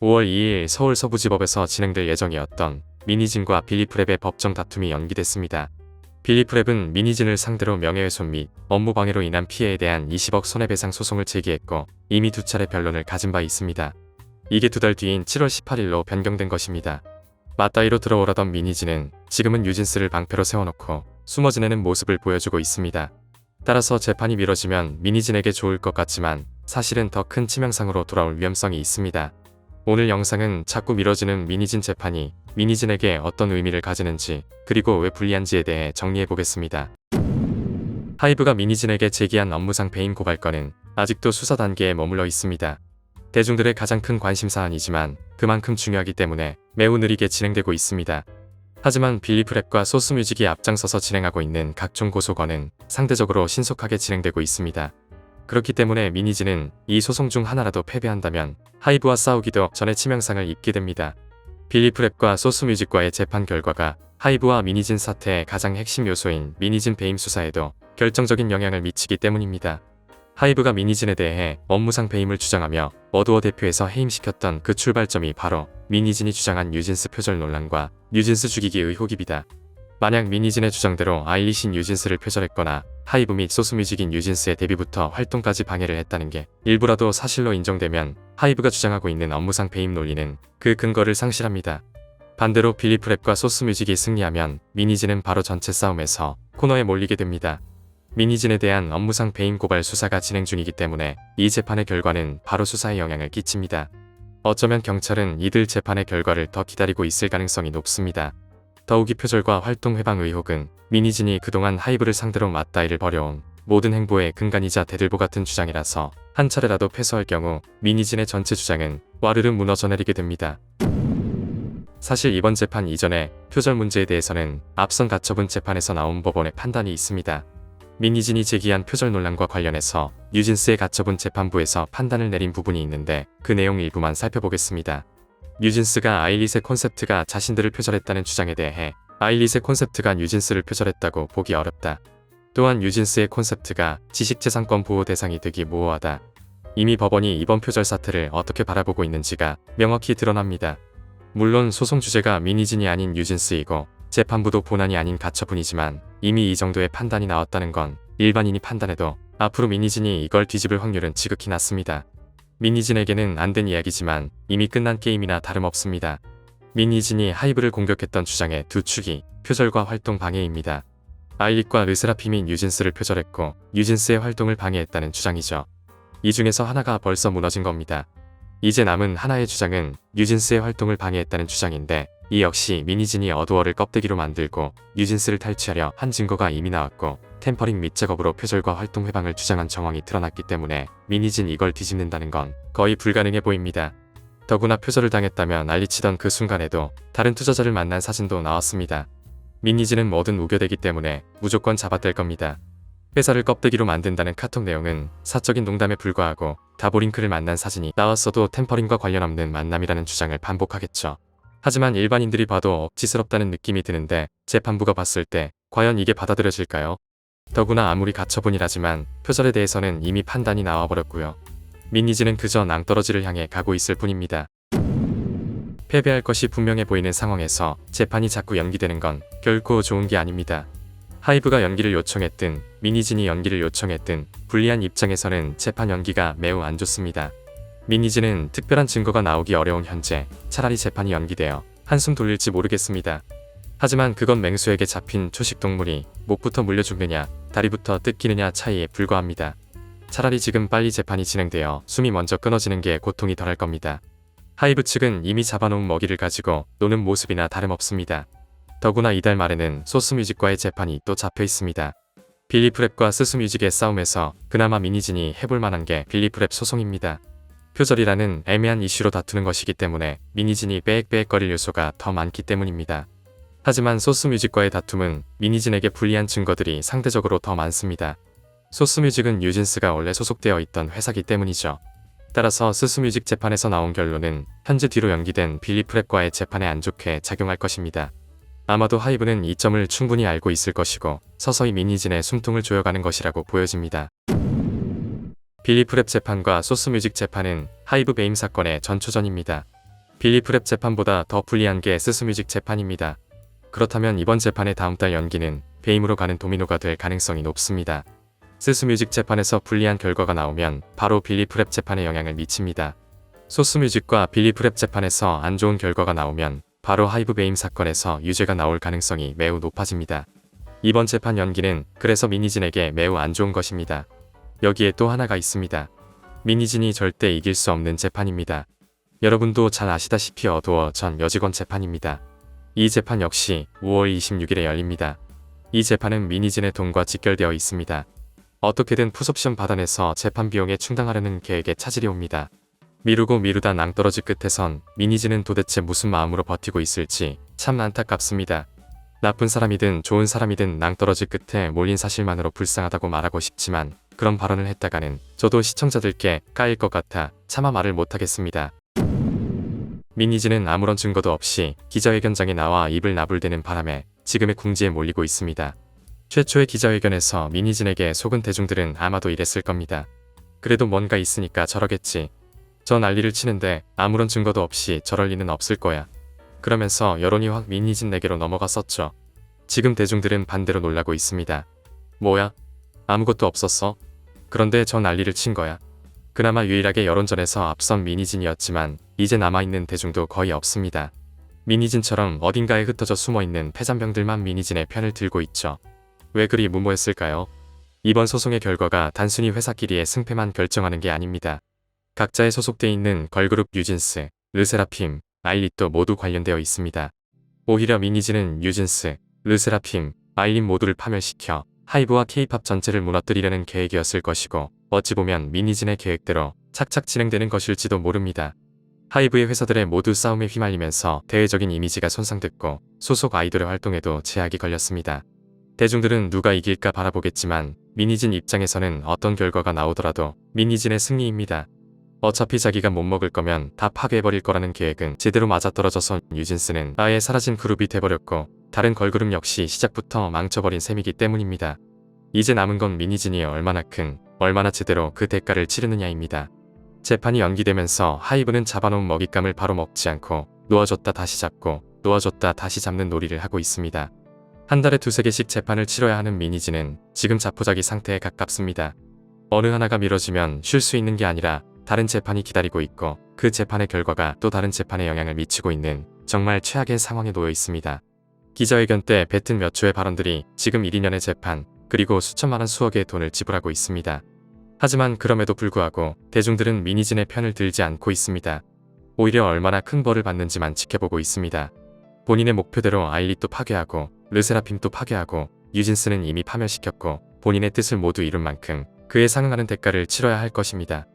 5월 2일 서울 서부지법에서 진행될 예정이었던 미니진과 빌리프랩의 법정 다툼이 연기됐습니다. 빌리프랩은 미니진을 상대로 명예훼손 및 업무방해로 인한 피해에 대한 20억 손해배상 소송을 제기했고 이미 두 차례 변론을 가진 바 있습니다. 이게 두 달 뒤인 7월 18일로 변경된 것입니다. 맞다이로 들어오라던 미니진은 지금은 유진스를 방패로 세워놓고 숨어 지내는 모습을 보여주고 있습니다. 따라서 재판이 미뤄지면 미니진에게 좋을 것 같지만 사실은 더 큰 치명상으로 돌아올 위험성이 있습니다. 오늘 영상은 자꾸 미뤄지는 미니진 재판이 미니진에게 어떤 의미를 가지는지 그리고 왜 불리한지에 대해 정리해 보겠습니다. 하이브가 미니진에게 제기한 업무상 배임 고발건은 아직도 수사 단계에 머물러 있습니다. 대중들의 가장 큰 관심 사안이지만 그만큼 중요하기 때문에 매우 느리게 진행되고 있습니다. 하지만 빌리프랩과 소스뮤직이 앞장서서 진행하고 있는 각종 고소건은 상대적으로 신속하게 진행되고 있습니다. 그렇기 때문에 미니지는 이 소송 중 하나라도 패배한다면 하이브와 싸우기도 전에 치명상을 입게 됩니다. 빌리프랩과 소스뮤직과의 재판 결과가 하이브와 미니진 사태의 가장 핵심 요소인 미니진 배임 수사에도 결정적인 영향을 미치기 때문입니다. 하이브가 미니진에 대해 업무상 배임을 주장하며 어두어 대표에서 해임시켰던 그 출발점이 바로 미니진이 주장한 뉴진스 표절 논란과 뉴진스 죽이기 의혹입니다. 만약 미니진의 주장대로 아일리신 뉴진스를 표절했거나 하이브 및 소스뮤직인 뉴진스의 데뷔부터 활동까지 방해를 했다는 게 일부라도 사실로 인정되면 하이브가 주장하고 있는 업무상 배임 논리는 그 근거를 상실합니다. 반대로 빌리프랩과 소스뮤직이 승리하면 미니진은 바로 전체 싸움에서 코너에 몰리게 됩니다. 미니진에 대한 업무상 배임 고발 수사가 진행 중이기 때문에 이 재판의 결과는 바로 수사에 영향을 끼칩니다. 어쩌면 경찰은 이들 재판의 결과를 더 기다리고 있을 가능성이 높습니다. 더욱이 표절과 활동 회방 의혹은 미니진이 그동안 하이브를 상대로 맞다이를 벌여온 모든 행보의 근간이자 대들보 같은 주장이라서 한 차례라도 패소할 경우 미니진의 전체 주장은 와르르 무너져 내리게 됩니다. 사실 이번 재판 이전에 표절 문제에 대해서는 앞선 가처분 재판에서 나온 법원의 판단이 있습니다. 미니진이 제기한 표절 논란과 관련해서 뉴진스의 가처분 재판부에서 판단을 내린 부분이 있는데 그 내용 일부만 살펴보겠습니다. 뉴진스가 아일릿의 콘셉트가 자신들을 표절했다는 주장에 대해 아일릿의 콘셉트가 뉴진스를 표절했다고 보기 어렵다. 또한 뉴진스의 콘셉트가 지식재산권 보호 대상이 되기 모호하다. 이미 법원이 이번 표절 사태를 어떻게 바라보고 있는지가 명확히 드러납니다. 물론 소송 주제가 미니진이 아닌 뉴진스이고 재판부도 본안이 아닌 가처분이지만 이미 이 정도의 판단이 나왔다는 건 일반인이 판단해도 앞으로 미니진이 이걸 뒤집을 확률은 지극히 낮습니다. 미니진에게는 안 된 이야기지만 이미 끝난 게임이나 다름없습니다. 미니진이 하이브를 공격했던 주장의 두 축이 표절과 활동 방해입니다. 아일릿과 르세라핌이 뉴진스를 표절했고 뉴진스의 활동을 방해했다는 주장이죠. 이 중에서 하나가 벌써 무너진 겁니다. 이제 남은 하나의 주장은 뉴진스의 활동을 방해했다는 주장인데 이 역시 미니진이 어두어를 껍데기로 만들고 뉴진스를 탈취하려 한 증거가 이미 나왔고 템퍼링 및 작업으로 표절과 활동 회방을 주장한 정황이 드러났기 때문에 미니진 이걸 뒤집는다는 건 거의 불가능해 보입니다. 더구나 표절을 당했다면 난리치던 그 순간에도 다른 투자자를 만난 사진도 나왔습니다. 미니진은 뭐든 우겨대기 때문에 무조건 잡아댈 겁니다. 회사를 껍데기로 만든다는 카톡 내용은 사적인 농담에 불과하고 다보링크를 만난 사진이 나왔어도 템퍼링과 관련 없는 만남이라는 주장을 반복하겠죠. 하지만 일반인들이 봐도 억지스럽다는 느낌이 드는데 재판부가 봤을 때 과연 이게 받아들여질까요? 더구나 아무리 가처분이라지만 표절에 대해서는 이미 판단이 나와버렸고요. 미니지는 그저 낭떠러지를 향해 가고 있을 뿐입니다. 패배할 것이 분명해 보이는 상황에서 재판이 자꾸 연기되는 건 결코 좋은 게 아닙니다. 하이브가 연기를 요청했든 미니진이 연기를 요청했든 불리한 입장에서는 재판 연기가 매우 안 좋습니다. 미니진은 특별한 증거가 나오기 어려운 현재 차라리 재판이 연기되어 한숨 돌릴지 모르겠습니다. 하지만 그건 맹수에게 잡힌 초식 동물이 목부터 물려 죽느냐 다리부터 뜯기느냐 차이에 불과합니다. 차라리 지금 빨리 재판이 진행되어 숨이 먼저 끊어지는 게 고통이 덜할 겁니다. 하이브 측은 이미 잡아놓은 먹이를 가지고 노는 모습이나 다름없습니다. 더구나 이달 말에는 소스뮤직과의 재판이 또 잡혀 있습니다. 빌리프랩과 스스뮤직의 싸움에서 그나마 미니진이 해볼 만한 게 빌리프랩 소송입니다. 표절이라는 애매한 이슈로 다투는 것이기 때문에 미니진이 빽빽거릴 요소가 더 많기 때문입니다. 하지만 소스뮤직과의 다툼은 미니진에게 불리한 증거들이 상대적으로 더 많습니다. 소스뮤직은 뉴진스가 원래 소속되어 있던 회사기 때문이죠. 따라서 스스뮤직 재판에서 나온 결론은 현재 뒤로 연기된 빌리프랩과의 재판에 안 좋게 작용할 것입니다. 아마도 하이브는 이 점을 충분히 알고 있을 것이고 서서히 미니진의 숨통을 조여가는 것이라고 보여집니다. 빌리 프랩 재판과 소스 뮤직 재판은 하이브 베임 사건의 전초전입니다. 빌리 프랩 재판보다 더 불리한 게 스스 뮤직 재판입니다. 그렇다면 이번 재판의 다음 달 연기는 배임으로 가는 도미노가 될 가능성이 높습니다. 스스 뮤직 재판에서 불리한 결과가 나오면 바로 빌리 프랩 재판에 영향을 미칩니다. 소스 뮤직과 빌리 프랩 재판에서 안 좋은 결과가 나오면 바로 하이브 배임 사건에서 유죄가 나올 가능성이 매우 높아집니다. 이번 재판 연기는 그래서 미니진에게 매우 안 좋은 것입니다. 여기에 또 하나가 있습니다. 미니진이 절대 이길 수 없는 재판입니다. 여러분도 잘 아시다시피 어두워 전 여직원 재판입니다. 이 재판 역시 5월 26일에 열립니다. 이 재판은 미니진의 돈과 직결되어 있습니다. 어떻게든 푸섭션 받아내서 재판 비용에 충당하려는 계획에 차질이 옵니다. 미루고 미루다 낭떠러지 끝에선 미니진은 도대체 무슨 마음으로 버티고 있을지 참 안타깝습니다. 나쁜 사람이든 좋은 사람이든 낭떠러지 끝에 몰린 사실만으로 불쌍하다고 말하고 싶지만 그런 발언을 했다가는 저도 시청자들께 까일 것 같아 차마 말을 못하겠습니다. 미니지는 아무런 증거도 없이 기자회견장에 나와 입을 나불대는 바람에 지금의 궁지에 몰리고 있습니다. 최초의 기자회견에서 미니진에게 속은 대중들은 아마도 이랬을 겁니다. 그래도 뭔가 있으니까 저러겠지. 저 난리를 치는데 아무런 증거도 없이 저럴 리는 없을 거야. 그러면서 여론이 확 미니진 내게로 넘어갔었죠. 지금 대중들은 반대로 놀라고 있습니다. 뭐야? 아무것도 없었어? 그런데 저 난리를 친 거야. 그나마 유일하게 여론전에서 앞선 미니진이었지만 이제 남아있는 대중도 거의 없습니다. 미니진처럼 어딘가에 흩어져 숨어있는 패잔병들만 미니진의 편을 들고 있죠. 왜 그리 무모했을까요? 이번 소송의 결과가 단순히 회사끼리의 승패만 결정하는 게 아닙니다. 각자에 소속돼 있는 걸그룹 뉴진스, 르세라핌, 아일릿도 모두 관련되어 있습니다. 오히려 미니진은 뉴진스, 르세라핌, 아일릿 모두를 파멸시켜 하이브와 케이팝 전체를 무너뜨리려는 계획이었을 것이고 어찌 보면 미니진의 계획대로 착착 진행되는 것일지도 모릅니다. 하이브의 회사들의 모두 싸움에 휘말리면서 대외적인 이미지가 손상됐고 소속 아이돌의 활동에도 제약이 걸렸습니다. 대중들은 누가 이길까 바라보겠지만 미니진 입장에서는 어떤 결과가 나오더라도 미니진의 승리입니다. 어차피 자기가 못 먹을 거면 다 파괴해버릴 거라는 계획은 제대로 맞아떨어져서 뉴진스는 아예 사라진 그룹이 돼버렸고 다른 걸그룹 역시 시작부터 망쳐버린 셈이기 때문입니다. 이제 남은 건 미니진이 얼마나 큰, 얼마나 제대로 그 대가를 치르느냐입니다. 재판이 연기되면서 하이브는 잡아놓은 먹잇감을 바로 먹지 않고 놓아줬다 다시 잡고 놓아줬다 다시 잡는 놀이를 하고 있습니다. 한 달에 두세 개씩 재판을 치러야 하는 미니진은 지금 자포자기 상태에 가깝습니다. 어느 하나가 미뤄지면 쉴 수 있는 게 아니라 다른 재판이 기다리고 있고 그 재판의 결과가 또 다른 재판에 영향을 미치고 있는 정말 최악의 상황에 놓여 있습니다. 기자회견 때 뱉은 몇 초의 발언들이 지금 1, 2년의 재판 그리고 수천만 원 수억의 돈을 지불하고 있습니다. 하지만 그럼에도 불구하고 대중들은 미니진의 편을 들지 않고 있습니다. 오히려 얼마나 큰 벌을 받는지만 지켜보고 있습니다. 본인의 목표대로 아일릿도 파괴하고 르세라핌도 파괴하고 유진스는 이미 파멸시켰고 본인의 뜻을 모두 이룬 만큼 그에 상응하는 대가를 치러야 할 것입니다.